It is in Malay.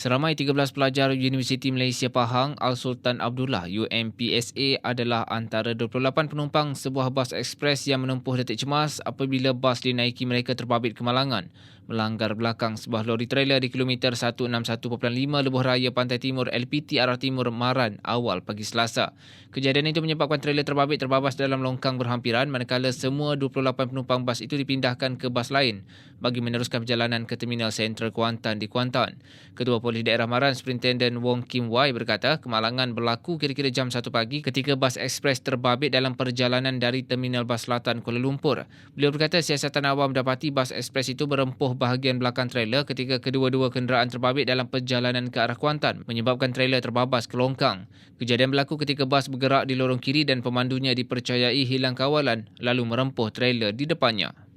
Seramai 13 pelajar Universiti Malaysia Pahang Al-Sultan Abdullah UMPSA adalah antara 28 penumpang sebuah bas ekspres yang menempuh detik cemas apabila bas dinaiki mereka terbabit kemalangan melanggar belakang sebuah lori trailer di kilometer 161.5 Lebuh Raya Pantai Timur LPT arah timur Maran awal pagi Selasa. Kejadian itu menyebabkan trailer terbabit terbabas dalam longkang berhampiran manakala semua 28 penumpang bas itu dipindahkan ke bas lain bagi meneruskan perjalanan ke Terminal Sentral Kuantan di Kuantan. Ketua Polis Daerah Maran Superintendent Wong Kim Wai berkata kemalangan berlaku kira-kira jam 1 pagi ketika bas ekspres terbabit dalam perjalanan dari Terminal Bas Selatan Kuala Lumpur. Beliau berkata siasatan awam mendapati bas ekspres itu berempuh bahagian belakang trailer ketika kedua-dua kenderaan terbabit dalam perjalanan ke arah Kuantan menyebabkan trailer terbabas ke longkang. Kejadian berlaku ketika bas bergerak di lorong kiri dan pemandunya dipercayai hilang kawalan lalu merempuh trailer di depannya.